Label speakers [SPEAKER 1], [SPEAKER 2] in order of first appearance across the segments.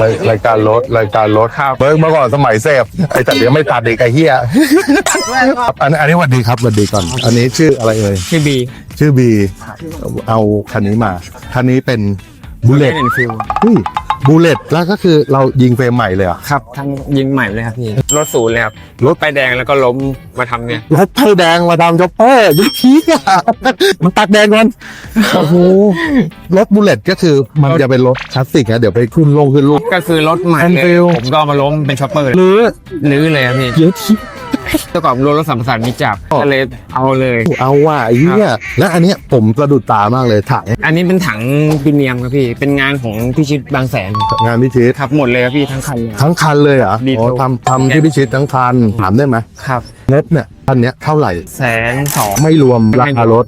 [SPEAKER 1] รายรายการรถรายการรถ
[SPEAKER 2] ครับ
[SPEAKER 1] เมื่อเมื่อก่อนสมัยเสพไอ้แต่เดี๋ยวไม่ตัดเด็กไอ้เหี้ยอันนี้อันนี้หวัดดีครับหวัดดีก่อน อันนี้ชื่ออะไรเอ่ย
[SPEAKER 2] ชื่อบี
[SPEAKER 1] ชื่อบีเอาคันนี้มาคันนี้เป็นบูเล
[SPEAKER 2] เล่
[SPEAKER 1] ต
[SPEAKER 2] นฟิล
[SPEAKER 1] บูเลตแล้วก็คือเรายิงเฟรมใหม่เลยเหรอะ
[SPEAKER 2] ครับทั้งยิงใหม่เลยครับพี่รถศูนย์เลยครับ
[SPEAKER 1] รถ
[SPEAKER 2] ไปแดงแล้วก็ล้มมาทำเนี่ย
[SPEAKER 1] รถไฟแดงมาดามจ็อปเปอร์ยุคพีกอะมันตักแดงกันโอ้โหรถบูเลตก็คือมันจะเป็นรถคลาสสิกนะเดี๋ยวไปขึ้นลงขึ้นลูก
[SPEAKER 2] ก็คือรถใหม่เล
[SPEAKER 1] Enfield
[SPEAKER 2] ยผมก็เอามาล้มเป็นช็อปเปอร์เลย
[SPEAKER 1] หรือ
[SPEAKER 2] ลื้อเลยครับพี่
[SPEAKER 1] เยอะที่
[SPEAKER 2] แต่ก่อนรถรถสัมปทานมีจับ
[SPEAKER 1] อ๋อ
[SPEAKER 2] ก็เลยเอาเลย
[SPEAKER 1] เอาว่ะไอ้เหี้ยแล้วอันเนี้ยผมสะดุดตามากเลยถ่าย
[SPEAKER 2] อันนี้เป็นถังพิเนียมครับพี่ เป็นงานของพี่ชิดบางแสน
[SPEAKER 1] งานพิชิต
[SPEAKER 2] ครับหมดเลยครับพี่ทั้งคันเลย
[SPEAKER 1] ทั้งคันเลยเหรอ
[SPEAKER 2] ดี
[SPEAKER 1] อ๋อ
[SPEAKER 2] ทุก
[SPEAKER 1] ทำทำที่พิชิตทั้งคันถามได้ไหม
[SPEAKER 2] ครับ
[SPEAKER 1] งบเนี่ยคันเนี้ยเท่าไหร่
[SPEAKER 2] แสนสอง
[SPEAKER 1] ไม่รวมรา
[SPEAKER 2] ไม่
[SPEAKER 1] คารถ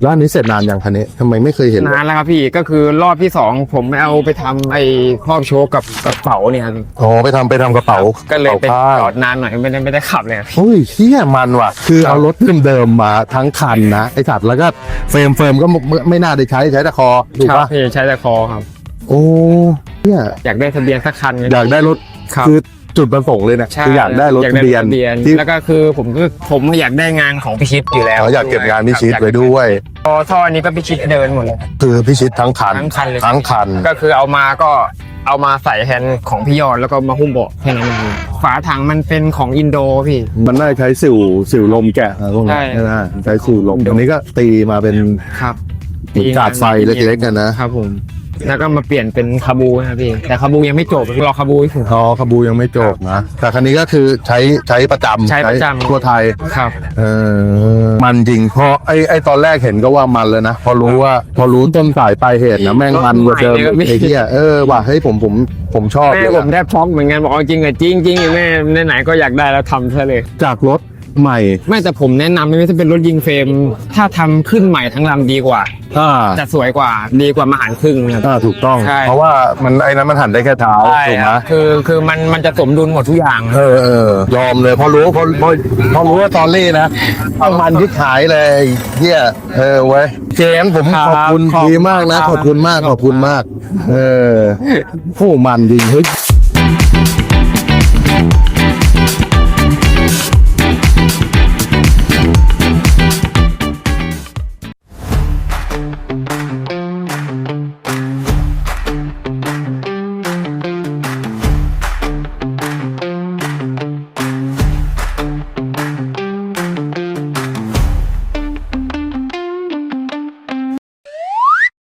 [SPEAKER 1] แล้วอันนี้เสร็จนานอย่างคันนี้ทำไมไม่เคยเห็นเลย
[SPEAKER 2] นานแล้วครับพี่ก็คือรอบที่สองผมไปเอาไปทำไอ้ครอบโชว์กับกระเป๋าเนี่ยครับ
[SPEAKER 1] อ๋อไปทำไปทำกระเป๋า
[SPEAKER 2] ก็เลยเป็น
[SPEAKER 1] กระป๋า
[SPEAKER 2] จ
[SPEAKER 1] ผ้า
[SPEAKER 2] อดนานหน่อยไม่ได้ไม่ได้ขับเลยครับ
[SPEAKER 1] เฮ้ยเฮี้ยมันว่ะ คือเอารถเดิมๆมาทั้งคันนะ ไอ้สัตว์แล้วก็เฟรมเฟรมก็ไม่ไม่น่าได้ใช้ใช้แต่คอถูก
[SPEAKER 2] ครับ
[SPEAKER 1] ปะ
[SPEAKER 2] พี่ใช้แต่คอครับ
[SPEAKER 1] โอ้เนี่ย
[SPEAKER 2] อยากได้ทะเบียนสักคันไง
[SPEAKER 1] อยากได้รถ
[SPEAKER 2] ครับ
[SPEAKER 1] คือ จุดประสงค์เลยเนี่ย
[SPEAKER 2] ใช่
[SPEAKER 1] คืออยากได้รถ
[SPEAKER 2] อยาก
[SPEAKER 1] ทะเบียน
[SPEAKER 2] ทะเบียน
[SPEAKER 1] ที่
[SPEAKER 2] แล้วก็คือผมก็ผมอยากได้งานของพิชิตอยู่แล้ว
[SPEAKER 1] เขาอยากเก็บงานพิชิต
[SPEAKER 2] ครับ
[SPEAKER 1] ไว้ด้วย
[SPEAKER 2] พอท่ออันนี้ก็พิชิตเดินหมดเลย
[SPEAKER 1] คือพิชิตทั้งคัน
[SPEAKER 2] ทั้งคันเลย
[SPEAKER 1] ทั้งคัน
[SPEAKER 2] ก็คือเอามาก็เอามาใส่แฮนด์ของพี่ยอดแล้วก็มาหุ้มเบาะแค่นั้นเองฝาถังมันเป็นของอินโดพี่
[SPEAKER 1] มันน่าจะใช้สิวสิวลมแกะอะไรพวกนี้
[SPEAKER 2] ใช่
[SPEAKER 1] ใช่ไหมใช้สิวลมอันนี้ก็ตีมาเป็น
[SPEAKER 2] ครับ
[SPEAKER 1] เหมือนกาดไฟเล็กๆกันนะ
[SPEAKER 2] ครับผม แล้วก็มาเปลี่ยนเป็นคาบูนะครับพี่ แต่คาบูยังไม่จบรอคาบูให้ถึง
[SPEAKER 1] อ๋อขบูยังไม่จบนะ แต่คันนี้ก็คือใช้ใช้ประจำ
[SPEAKER 2] ใช้ประจำ
[SPEAKER 1] ทั่วไทย
[SPEAKER 2] ครับ
[SPEAKER 1] เออมันจริงเพราะไอ้ไอ้ตอนแรกเห็นก็ว่ามันเลยนะ พอรู้ว่า พอรู้ต้นสายปลายเหตุนะแม่งมันกว่าเดิม
[SPEAKER 2] รถใหม่เลย
[SPEAKER 1] ไอ้เหี้ยเออว่ะเฮ้ยผมผมผมชอบ
[SPEAKER 2] แม่
[SPEAKER 1] เลย
[SPEAKER 2] ผม
[SPEAKER 1] อะ
[SPEAKER 2] แทบช็อกเหมือนกันบอกเอาจริงอะจริงจริงๆแม่ไหนๆก็อยากได้แล้วทำซะเลย
[SPEAKER 1] จากรถ ใหม่
[SPEAKER 2] ไม่แต่ผมแนะนำไม่ถ้าเป็นรถยิงเฟรม ถ้าทำขึ้นใหม่ทั้งลำดีกว่า
[SPEAKER 1] อ่า
[SPEAKER 2] จะสวยกว่าดีกว่ามาหารครึ่งครับ
[SPEAKER 1] อ่าถูกต้อง
[SPEAKER 2] ใช่
[SPEAKER 1] เพราะว่ามันไอ้นั้นมันหันได้แค่เท้า
[SPEAKER 2] ใช่
[SPEAKER 1] ถูกไห
[SPEAKER 2] ค
[SPEAKER 1] ม
[SPEAKER 2] รับคือคือมันมันจะสมดุลหมดทุกอย่าง
[SPEAKER 1] เออเออยอมเลยพอรู้พอพอพอรู้ว่าตอนเล่นะเอามันที่ขายเลยไอ้เหี้ยเออเว้ยเจนผม
[SPEAKER 2] ครับ
[SPEAKER 1] ขอบคุณ
[SPEAKER 2] ขอบคุณ
[SPEAKER 1] ดีมากนะ
[SPEAKER 2] ครับ
[SPEAKER 1] ขอบคุณมากขอบคุณมาก เออผู้มันจริงเฮ้ย